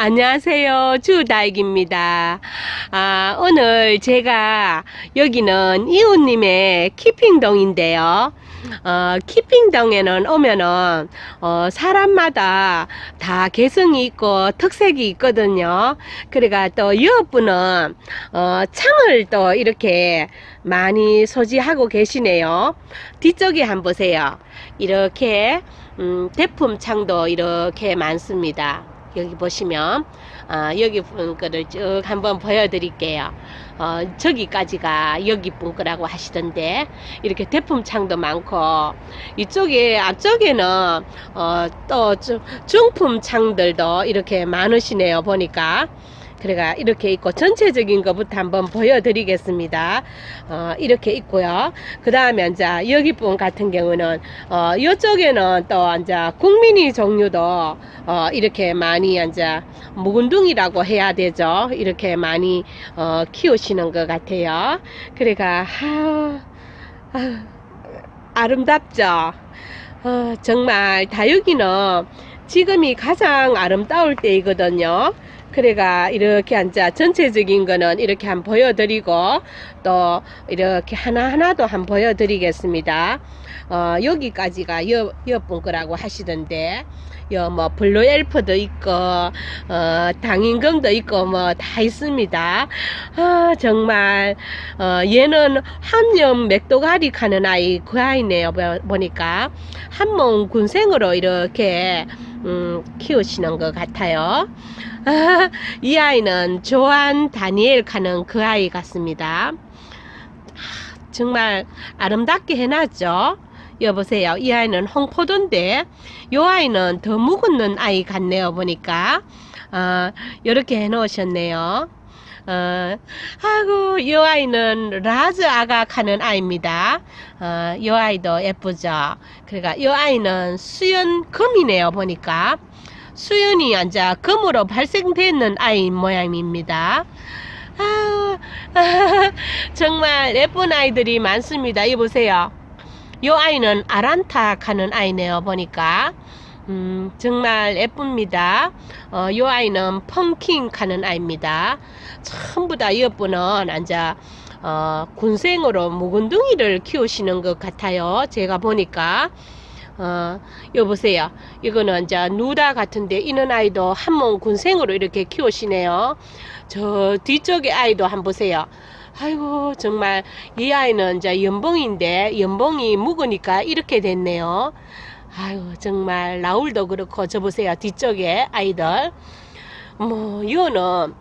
안녕하세요. 주다익입니다. 아, 오늘 제가 여기는 이웃님의 키핑동인데요. 어, 키핑동에는 오면은, 어, 사람마다 다 개성이 있고 특색이 있거든요. 그러니까 또 여분은, 어, 창을 또 이렇게 많이 소지하고 계시네요. 뒤쪽에 한번 보세요. 이렇게, 음, 대품 창도 이렇게 많습니다. 여기 보시면 어, 여기 분 거를 쭉 한번 보여드릴게요. 어, 저기까지가 여기 분 거라고 하시던데 이렇게 대품 창도 많고 이쪽에 앞쪽에는 어, 또 중- 중품 창들도 이렇게 많으시네요. 보니까. 그래가 이렇게 있고 전체적인 것부터 한번 보여드리겠습니다. 어, 이렇게 있고요. 그 다음에 이제 여기 분 같은 경우는 어, 이쪽에는 또 이제 국민이 종류도 어, 이렇게 많이 이제 묵은둥이라고 해야 되죠. 이렇게 많이 어, 키우시는 것 같아요. 그래가 하, 아, 아름답죠. 어, 정말 다육이는 지금이 가장 아름다울 때이거든요. 그래가 이렇게 앉아 전체적인 거는 이렇게 한번 보여드리고 또 이렇게 하나하나도 한번 보여드리겠습니다. 어, 여기까지가 여, 여분 거라고 하시던데 여뭐 블루 엘프도 있고 어, 당인금도 있고 뭐 다 있습니다. 아, 정말 어, 얘는 한염 맥도가리 가는 아이 그 아이네요 보- 보니까 한몸 군생으로 이렇게 음, 키우시는 것 같아요. 아, 이 아이는 조한 다니엘 가는 그 아이 같습니다. 아, 정말 아름답게 해놨죠. 여보세요. 이 아이는 홍포도인데, 요 아이는 더 묵은 아이 같네요. 보니까. 어, 이렇게 해놓으셨네요. 어, 아이고, 이 아이는 라즈 아가 하는 아이입니다. 어, 이 아이도 예쁘죠. 그러니까 이 아이는 수연 금이네요. 보니까. 수연이 앉아 금으로 발생되는 아이 모양입니다. 아, 정말 예쁜 아이들이 많습니다. 이 보세요. 이 아이는 아란타 하는 아이네요. 보니까. 음, 정말 예쁩니다. 어, 이 아이는 펑킹 하는 아이입니다. 전부 다 여분은 앉아 어, 군생으로 묵은둥이를 키우시는 것 같아요. 제가 보니까. 어, 여보세요. 이거는 이제 누다 같은데 이는 아이도 한몸 군생으로 이렇게 키우시네요. 저 뒤쪽에 아이도 한번 보세요. 아이고 정말 이 아이는 이제 연봉인데 연봉이 묵으니까 이렇게 됐네요. 아이고 정말 라울도 그렇고 저 보세요 뒤쪽에 아이들 뭐 이거는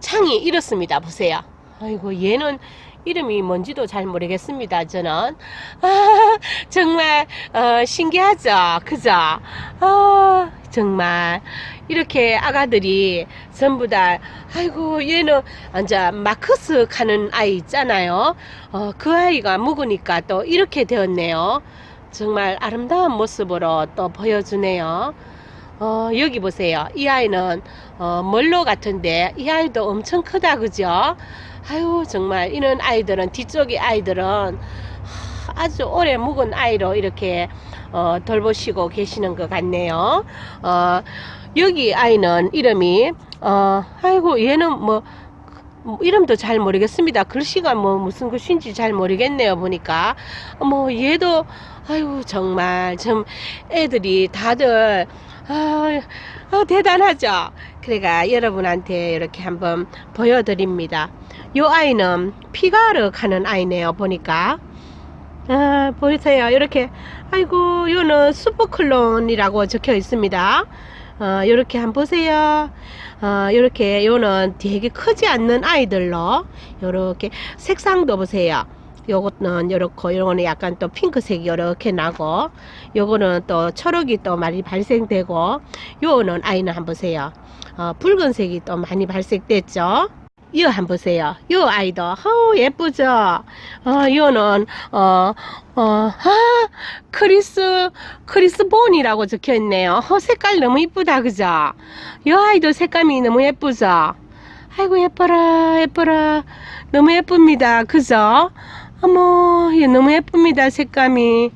창이 이렇습니다 보세요. 아이고 얘는 이름이 뭔지도 잘 모르겠습니다. 저는 아, 정말 어, 신기하죠, 그죠? 아, 정말 이렇게 아가들이 전부 다 아이고 얘는 앉아 마커스 가는 아이 있잖아요. 어, 그 아이가 묵으니까 또 이렇게 되었네요. 정말 아름다운 모습으로 또 보여주네요. 어, 여기 보세요. 이 아이는 어, 멀로 같은데 이 아이도 엄청 크다 그죠? 아유 정말 이런 아이들은 뒤쪽의 아이들은 하, 아주 오래 묵은 아이로 이렇게 어, 돌보시고 계시는 것 같네요. 어, 여기 아이는 이름이 어, 아이고 얘는 뭐뭐 이름도 잘 모르겠습니다. 글씨가 뭐 무슨 글씨인지 잘 모르겠네요. 보니까 뭐 얘도 아이고 정말 좀 애들이 다들 아, 아, 대단하죠. 그래가 여러분한테 이렇게 한번 보여드립니다. 요 아이는 피가르 가는 아이네요. 보니까 아, 보이세요? 이렇게 아이고 요는 슈퍼클론이라고 적혀 있습니다. 어, 요렇게 한번 보세요. 어, 요렇게 요는 되게 크지 않는 아이들로 요렇게 색상도 보세요. 요거는 요렇고 요거는 약간 또 핑크색이 요렇게 나고 요거는 또 초록이 또 많이 발생되고 요거는 아이는 한번 보세요. 어, 붉은색이 또 많이 발색됐죠. 이거 한번 보세요. 요 아이도 어우 예쁘죠. 어 요는 어 어 아, 크리스 크리스본이라고 적혀 있네요. 어, 색깔 너무 이쁘다 그죠? 요 아이도 색감이 너무 예쁘죠. 아이고 예뻐라 예뻐라 너무 예쁩니다 그죠? 어머 얘 너무 예쁩니다 색감이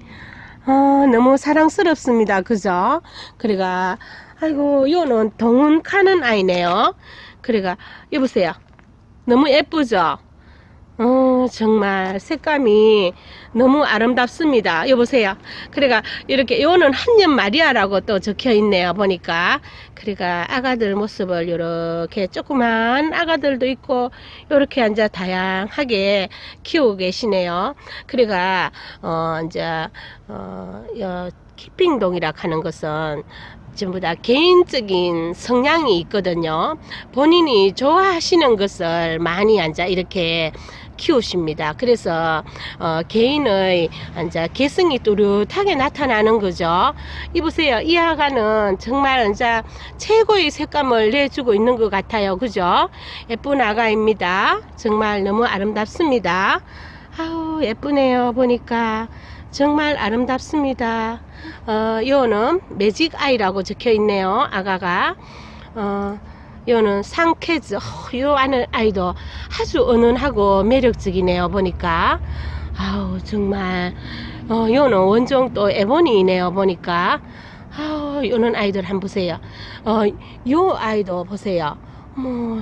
어, 너무 사랑스럽습니다 그죠? 그래가 아이고, 요는 동훈 카는 아이네요. 그래가, 여보세요. 너무 예쁘죠? 어, 정말 색감이 너무 아름답습니다. 여보세요. 그래가 이렇게 요는 한년 마리아라고 또 적혀 있네요. 보니까. 그래가 아가들 모습을 이렇게 조그만 아가들도 있고 이렇게 앉아 다양하게 키우고 계시네요. 그래가 어 이제 어 여, 키핑동이라 하는 것은 전부 다 개인적인 성향이 있거든요. 본인이 좋아하시는 것을 많이 앉아 이렇게 키우십니다. 그래서 어, 개인의 이제 개성이 뚜렷하게 나타나는 거죠. 이보세요. 이 아가는 정말 이제 최고의 색감을 내주고 있는 것 같아요. 그죠? 예쁜 아가입니다. 정말 너무 아름답습니다. 아우 예쁘네요. 보니까 정말 아름답습니다. 어, 요는 매직 아이라고 적혀 있네요. 아가가. 어, 요는 상쾌즈. 어, 요 안에 아이도 아주 은은하고 매력적이네요. 보니까. 아우, 정말. 어, 요는 원종 또 에보니이네요. 보니까. 아우, 요는 아이들 한번 보세요. 어, 요 아이도 보세요. 뭐,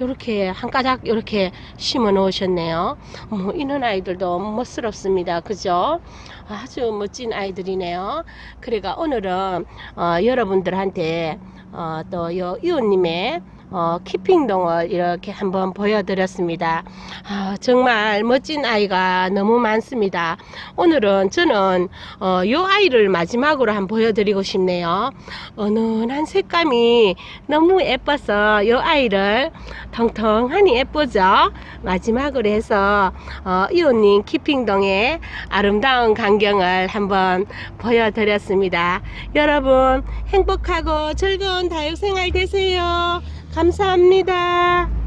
요렇게 한 가닥 요렇게 심어 놓으셨네요. 뭐 이런 아이들도 멋스럽습니다. 그죠? 아주 멋진 아이들이네요. 그래가 오늘은 어, 여러분들한테 어, 또요 이웃님의 어, 키핑 동을 이렇게 한번 보여드렸습니다. 아, 정말 멋진 아이가 너무 많습니다. 오늘은 저는 어, 요 아이를 마지막으로 한번 보여드리고 싶네요. 은은한 색감이 너무 예뻐서 요 아이를 통통하니 예쁘죠? 마지막으로 해서 어, 이웃님 키핑동의 아름다운 광경을 한번 보여드렸습니다. 여러분 행복하고 즐거운 다육생활 되세요. 감사합니다.